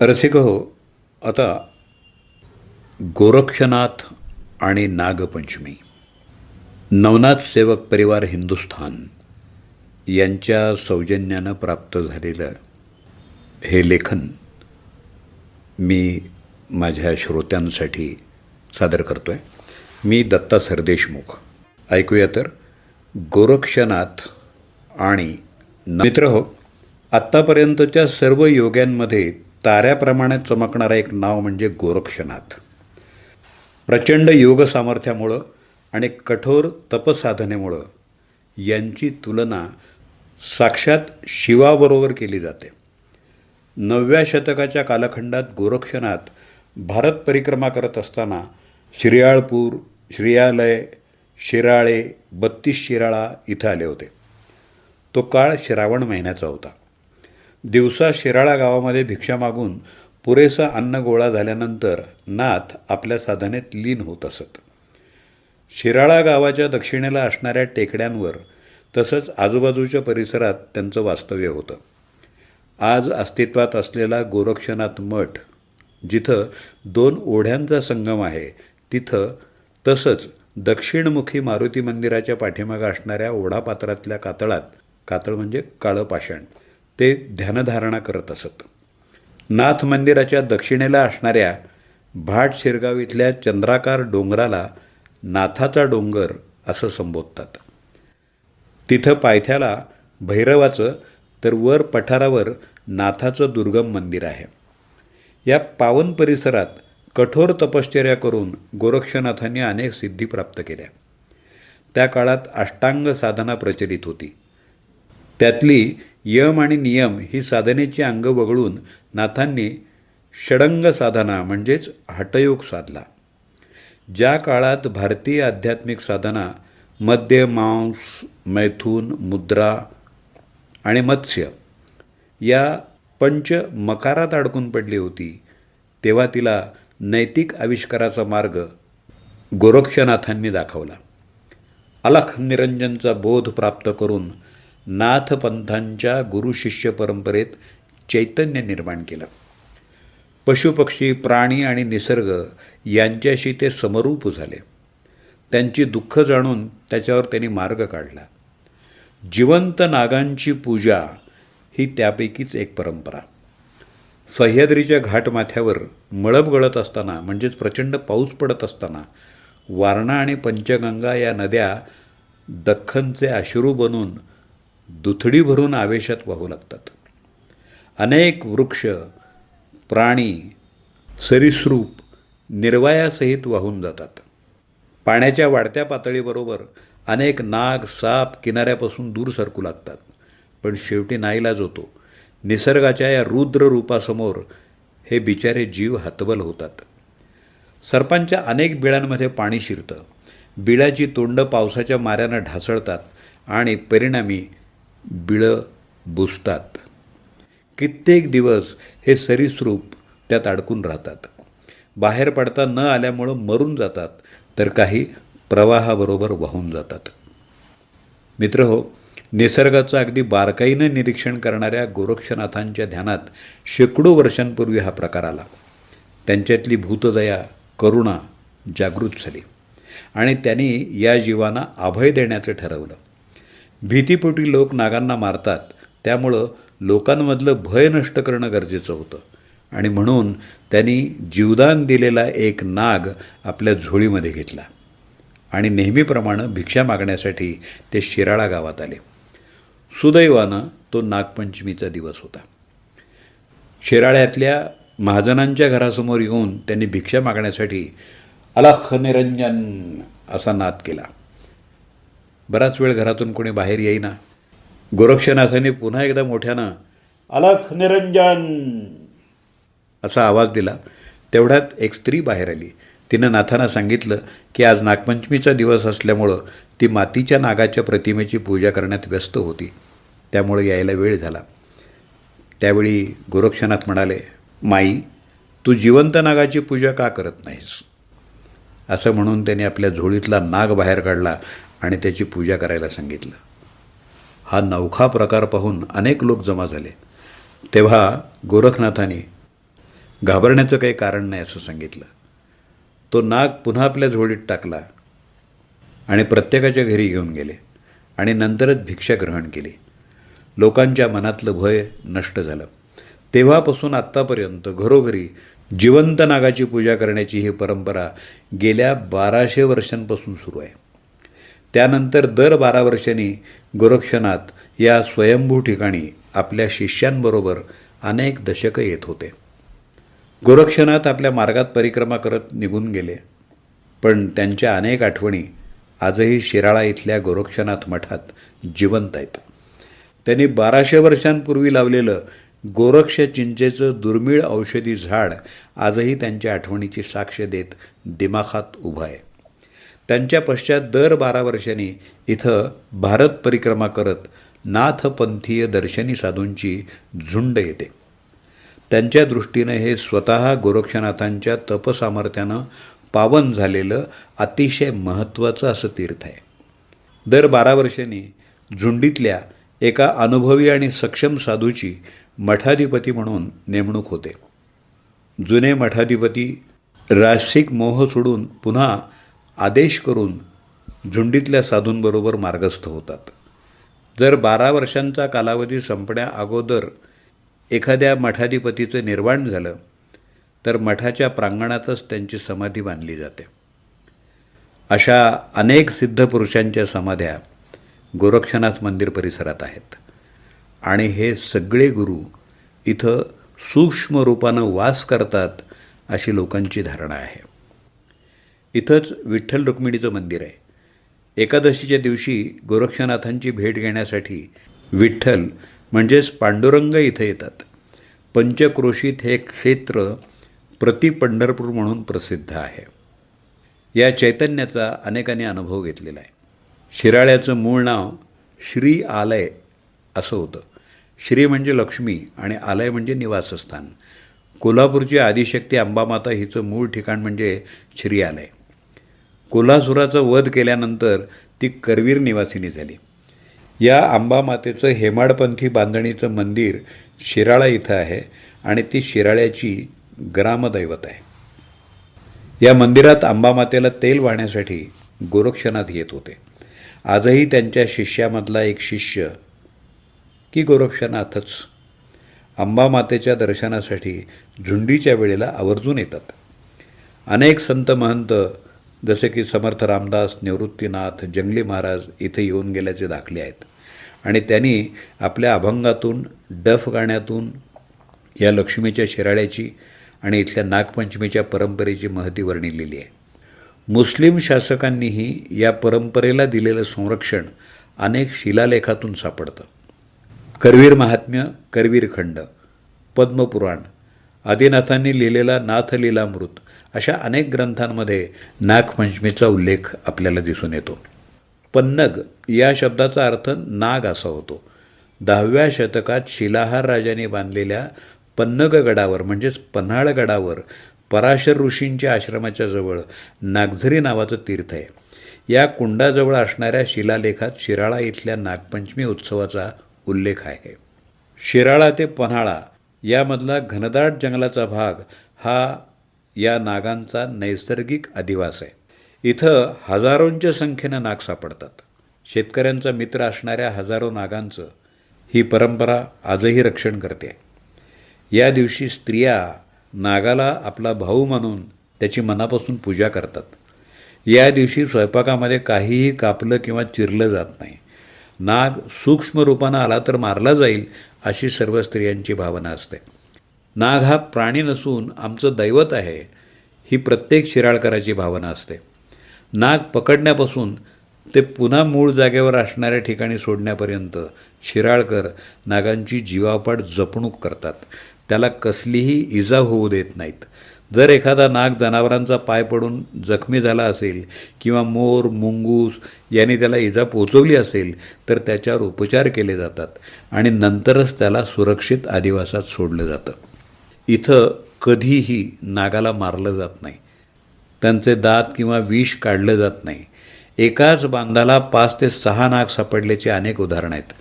रसिक हो आता गोरक्षनाथ आणि नागपंचमी. नवनाथ सेवक परिवार हिंदुस्थान यांच्या सौजन्यानं प्राप्त झालेलं हे लेखन मी माझ्या श्रोत्यांसाठी सादर करतो आहे मी दत्ता सरदेशमुख. ऐकूया तर गोरक्षनाथ आणि मित्र हो आत्तापर्यंतच्या सर्व योग्यांमध्ये ताऱ्याप्रमाणे चमकणारं एक नाव म्हणजे गोरक्षनाथ. प्रचंड योग सामर्थ्यामुळं आणि कठोर तपसाधनेमुळं यांची तुलना साक्षात शिवाबरोबर केली जाते. नवव्या शतकाच्या कालखंडात गोरक्षनाथ भारत परिक्रमा करत असताना श्रियाळपूर श्रियालय शिराळे बत्तीस शिराळा इथं आले होते. तो काळ श्रावण महिन्याचा होता. दिवसा शिराळा गावामध्ये भिक्षा मागून पुरेसा अन्न गोळा झाल्यानंतर नाथ आपल्या साधनेत लीन होत असत. शिराळा गावाच्या दक्षिणेला असणाऱ्या टेकड्यांवर तसंच आजूबाजूच्या परिसरात त्यांचं वास्तव्य होतं. आज अस्तित्वात असलेला गोरक्षनाथ मठ जिथं दोन ओढ्यांचा संगम आहे तिथं तसंच दक्षिणमुखी मारुती मंदिराच्या पाठीमागं असणाऱ्या ओढापात्रातल्या कातळात कातळ म्हणजे काळं पाषाण ते ध्यानधारणा करत असत. नाथ मंदिराच्या दक्षिणेला असणाऱ्या भाट शिरगाव इथल्या चंद्राकार डोंगराला नाथाचा डोंगर असं संबोधतात. तिथं पायथ्याला भैरवाचं तर वर पठारावर नाथाचं दुर्गम मंदिर आहे. या पावन परिसरात कठोर तपश्चर्या करून गोरक्षनाथांनी अनेक सिद्धी प्राप्त केल्या. त्या काळात अष्टांग साधना प्रचलित होती. त्यातली यम आणि नियम ही साधनेची अंग वगळून नाथांनी षडंग साधना म्हणजेच हटयोग साधला. ज्या काळात भारतीय आध्यात्मिक साधना मद्य मांस मैथून मुद्रा आणि मत्स्य या पंच मकारात अडकून पडली होती तेव्हा तिला नैतिक आविष्काराचा मार्ग गोरक्षनाथांनी दाखवला. अलख निरंजनचा बोध प्राप्त करून नाथपंथांच्या गुरुशिष्य परंपरेत चैतन्य निर्माण केलं. पशुपक्षी प्राणी आणि निसर्ग यांच्याशी ते समरूप झाले. त्यांची दुःख जाणून त्याच्यावर त्यांनी मार्ग काढला. जिवंत नागांची पूजा ही त्यापैकीच एक परंपरा. सह्याद्रीच्या घाटमाथ्यावर मळब गळत असताना म्हणजेच प्रचंड पाऊस पडत असताना वारणा आणि पंचगंगा या नद्या दख्खनचे अश्रू बनून दुथडी भरून आवेशात वाहू लागतात. अनेक वृक्ष प्राणी सरीसृप निर्वायासहित वाहून जातात. पाण्याच्या वाढत्या पातळीबरोबर अनेक नाग साप किनाऱ्यापासून दूर सरकू लागतात. पण शेवटी नाईलाज होतो निसर्गाच्या या रुद्र रूपासमोर हे बिचारे जीव हतबल होतात. सर्पांच्या अनेक बिळांमध्ये पाणी शिरतं. बिळाची तोंड पावसाच्या माऱ्यानं ढासळतात आणि परिणामी बिळं बुजतात कित्येक दिवस हे सरीसृप त्यात अडकून राहतात. बाहेर पडता न आल्यामुळं मरून जातात तर काही प्रवाहाबरोबर वाहून जातात. मित्र हो निसर्गाचं अगदी बारकाईनं निरीक्षण करणाऱ्या गोरक्षनाथांच्या ध्यानात शेकडो वर्षांपूर्वी हा प्रकार आला. त्यांच्यातली भूतदया करुणा जागृत झाली. आणि त्यांनी या जीवांना अभय देण्याचं ठरवलं. भीतीपोटी लोक नागांना मारतात. त्यामुळं लोकांमधलं भय नष्ट करणं गरजेचं होतं. आणि म्हणून त्यांनी जीवदान दिलेला एक नाग आपल्या झोळीमध्ये घेतला. आणि नेहमीप्रमाणे भिक्षा मागण्यासाठी ते शिराळा गावात आले. सुदैवानं तो नागपंचमीचा दिवस होता. शिराळ्यातल्या महाजनांच्या घरासमोर येऊन त्यांनी भिक्षा मागण्यासाठी अलख निरंजन असा नाद केला. बराच वेळ घरातून कोणी बाहेर येईना. गोरक्षनाथाने पुन्हा एकदा मोठ्यानं अलख निरंजन! असा आवाज दिला. तेवढ्यात एक स्त्री बाहेर आली. तिनं नाथांना सांगितलं की आज नागपंचमीचा दिवस असल्यामुळं ती मातीच्या नागाच्या प्रतिमेची पूजा करण्यात व्यस्त होती. त्यामुळे यायला वेळ झाला. त्यावेळी गोरक्षनाथ म्हणाले माई तू जिवंत नागाची पूजा का करत नाहीस? असं म्हणून त्याने आपल्या झोळीतला नाग बाहेर काढला आणि त्याची पूजा करायला सांगितलं. हा नवखा प्रकार पाहून अनेक लोक जमा झाले. तेव्हा गोरखनाथाने घाबरण्याचं काही कारण नाही असं सांगितलं. तो नाग पुन्हा आपल्या झोडीत टाकला आणि प्रत्येकाच्या घरी घेऊन गेले आणि नंतरच भिक्षा ग्रहण केली. लोकांच्या मनातलं भय नष्ट झालं. तेव्हापासून आत्तापर्यंत घरोघरी जिवंत नागाची पूजा करण्याची ही परंपरा गेल्या बाराशे वर्षांपासून सुरू आहे. त्यानंतर दर बारा वर्षांनी गोरक्षनाथ या स्वयंभू ठिकाणी आपल्या शिष्यांबरोबर अनेक दशकं येत होते. गोरक्षनाथ आपल्या मार्गात परिक्रमा करत निघून गेले. पण त्यांच्या अनेक आठवणी आजही शिराळा इथल्या गोरक्षनाथ मठात जिवंत आहेत. त्यांनी बाराशे वर्षांपूर्वी लावलेलं गोरक्ष चिंचेचं दुर्मिळ औषधी झाड आजही त्यांच्या आठवणीची साक्ष देत दिमाखात उभं आहे. त्यांच्या पश्चात दर बारा वर्षांनी इथं भारत परिक्रमा करत नाथपंथीय दर्शनी साधूंची झुंड येते. त्यांच्या दृष्टीनं हे स्वतः गोरक्षनाथांच्या तपसामर्थ्यानं पावन झालेलं अतिशय महत्त्वाचं असं तीर्थ आहे. दर बारा वर्षांनी झुंडीतल्या एका अनुभवी आणि सक्षम साधूची मठाधिपती म्हणून नेमणूक होते. जुने मठाधिपती रासिक मोह सोडून पुन्हा आदेश करून झुंडीतल्या साधूंबरोबर मार्गस्थ होतात. जर बारा वर्षांचा कालावधी संपण्या अगोदर एखाद्या मठाधिपतीचं निर्वाण झालं तर मठाच्या प्रांगणातच त्यांची समाधी बांधली जाते. अशा अनेक सिद्ध पुरुषांच्या समाध्या गोरक्षनाथ मंदिर परिसरात आहेत. आणि हे सगळे गुरु इथं सूक्ष्म रूपानं वास करतात अशी लोकांची धारणा आहे. इथंच विठ्ठल रुक्मिणीचं मंदिर आहे. एकादशीच्या दिवशी गोरक्षनाथांची भेट घेण्यासाठी विठ्ठल म्हणजेच पांडुरंग इथं येतात. पंचक्रोशीत हे क्षेत्र प्रति पंढरपूर म्हणून प्रसिद्ध आहे. या चैतन्याचा अनेकांनी अनुभव घेतलेला आहे. शिराळ्याचं मूळ नाव श्री आलय असं होतं. श्री म्हणजे लक्ष्मी आणि आलय म्हणजे निवासस्थान. कोल्हापूरची आदिशक्ती अंबामाता हिचं मूळ ठिकाण म्हणजे श्री आलय. कोल्हासुराचा वध केल्यानंतर ती करवीर निवासिनी झाली. या अंबामातेचं हेमाडपंथी बांधणीचं मंदिर शिराळा इथं आहे आणि ती शिराळ्याची ग्रामदैवत आहे. या मंदिरात अंबामातेला तेल वाहण्यासाठी गोरक्षनाथ येत होते. आजही त्यांच्या शिष्यामधला एक शिष्य की गोरक्षनाथच. अंबामातेच्या दर्शनासाठी झुंडीच्या वेळेला आवर्जून येतात. अनेक संत महंत जसे की समर्थ रामदास निवृत्तीनाथ जंगली महाराज इथे येऊन गेल्याचे दाखले आहेत. आणि त्यांनी आपल्या अभंगातून डफ गाण्यातून या लक्ष्मीच्या शिराळ्याची आणि इथल्या नागपंचमीच्या परंपरेची महती वर्णिलेली आहे. मुस्लिम शासकांनीही या परंपरेला दिलेलं संरक्षण अनेक शिलालेखातून सापडतं. करवीर महात्म्य करवीर खंड पद्मपुराण आदिनाथांनी लिहिलेला नाथलीलामृत अशा अनेक ग्रंथांमध्ये नागपंचमीचा उल्लेख आपल्याला दिसून येतो. पन्नग या शब्दाचा अर्थ नाग असा होतो. दहाव्या शतकात शिलाहार राजाने बांधलेल्या पन्नग गडावर म्हणजेच पन्हाळ गडावर पराशर ऋषींच्या आश्रमाच्या जवळ नागझरी नावाचं तीर्थ आहे. या कुंडाजवळ असणाऱ्या शिलालेखात शिराळा इथल्या नागपंचमी उत्सवाचा उल्लेख आहे. शिराळा ते पन्हाळा यामधला घनदाट जंगलाचा भाग हा या नागांचा नैसर्गिक अधिवास आहे. इथं हजारोंच्या संख्येनं नाग सापडतात. शेतकऱ्यांचा मित्र असणाऱ्या हजारो नागांचं ही परंपरा आजही रक्षण करते. या दिवशी स्त्रिया नागाला आपला भाऊ मानून त्याची मनापासून पूजा करतात. या दिवशी स्वयंपाकामध्ये काहीही कापलं किंवा चिरलं जात नाही. नाग सूक्ष्म रूपानं आला तर मारला जाईल अशी सर्व स्त्रियांची भावना असते. नाग हा प्राणी नसून आमचं दैवत आहे ही प्रत्येक शिराळकराची भावना असते. नाग पकडण्यापासून ते पुन्हा मूळ जागेवर असणाऱ्या ठिकाणी सोडण्यापर्यंत शिराळकर नागांची जीवापाड जपणूक करतात. त्याला कसलीही इजा होऊ देत नाहीत. जर एखादा नाग जनावरांचा पाय पडून जखमी झाला असेल किंवा मोर मुंगूस यांनी त्याला इजा पोचवली असेल तर त्याच्यावर उपचार केले जातात आणि नंतरच त्याला सुरक्षित आदिवासात सोडलं जातं. इथं कधीही नागाला मारलं जात नाही. त्यांचे दात किंवा विष काढलं जात नाही. एकाच बांधाला पाच ते सहा नाग सापडल्याची अनेक उदाहरणं आहेत.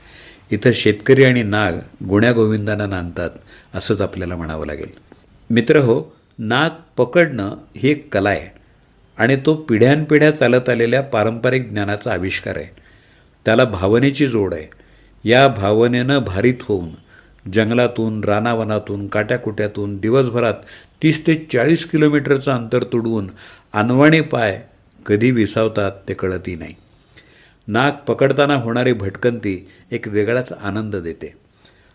इथं शेतकरी आणि नाग गुण्यागोविंदांना नांदतात असंच आपल्याला म्हणावं लागेल. मित्र हो नाग पकडणं ही एक कला आहे आणि तो पिढ्यानपिढ्या चालत आलेल्या पारंपरिक ज्ञानाचा आविष्कार आहे. त्याला भावनेची जोड आहे. या भावनेनं भारित होऊन जंगलातून रानावनातून काट्याकुट्यातून दिवसभरात तीस ते चाळीस किलोमीटरचं अंतर तुडवून अनवाणी पाय कधी विसावतात ते कळतही नाही. नाक पकडताना होणारी भटकंती एक वेगळाच आनंद देते.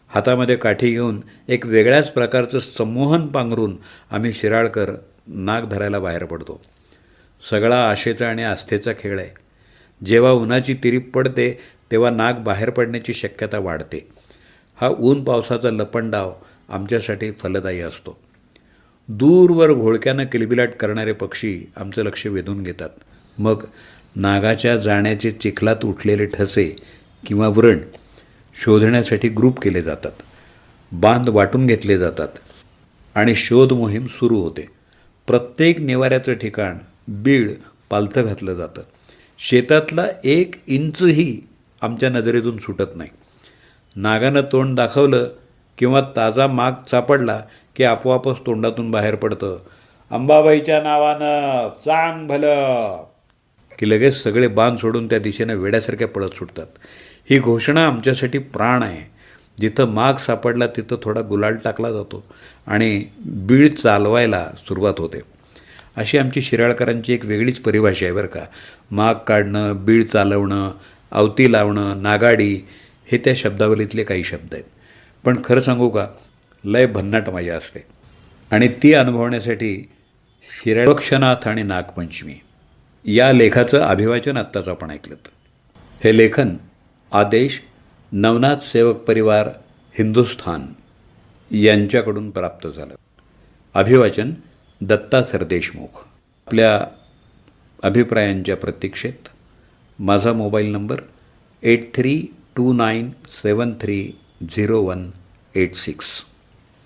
हातामध्ये काठी घेऊन एक वेगळ्याच प्रकारचं संमोहन पांघरून आम्ही शिराळकर नाक धरायला बाहेर पडतो. सगळा आशेचा आणि आस्थेचा खेळ आहे. जेव्हा उन्हाची तिरीप पडते तेव्हा नाक बाहेर पडण्याची शक्यता वाढते. हा ऊन पावसाचा लपंडाव आमच्यासाठी फलदायी असतो. दूरवर घोळक्यानं किलबिलाट करणारे पक्षी आमचं लक्ष वेधून घेतात. मग नागाच्या जाण्याचे चिखलात उठलेले ठसे किंवा व्रण शोधण्यासाठी ग्रुप केले जातात. बांध वाटून घेतले जातात आणि शोध मोहीम सुरू होते. प्रत्येक निवाऱ्याचं ठिकाण बीड पालथं घातलं जातं. शेतातला एक इंचही आमच्या नजरेतून सुटत नाही. नागानं तोंड दाखवलं किंवा ताजा माग सापडला की आपोआपच तोंडातून बाहेर पडतं. अंबाबाईच्या नावानं चांग भलं. की लगेच सगळे बांध सोडून त्या दिशेनं वेड्यासारख्या पळत सुटतात. ही घोषणा आमच्यासाठी प्राण आहे. जिथं माग सापडला तिथं थोडा गुलाल टाकला जातो आणि बीळ चालवायला सुरुवात होते. अशी आमची शिराळकरांची एक वेगळीच परिभाषा आहे बरं का. माग काढणं बीळ चालवणं अवती लावणं नागाडी हे त्या शब्दावलीतले काही शब्द आहेत. पण खरं सांगू का लय भन्नाट मजा असते. आणि ती अनुभवण्यासाठी शिराळक्षनाथ आणि नागपंचमी या लेखाचं अभिवाचन आत्ताच आपण ऐकलं हे लेखन आदेश नवनाथ सेवक परिवार हिंदुस्थान यांच्याकडून प्राप्त झालं. अभिवाचन दत्ता सरदेशमुख. आपल्या अभिप्रायांच्या प्रतीक्षेत माझा mobile number eight three two nine seven three zero one eight six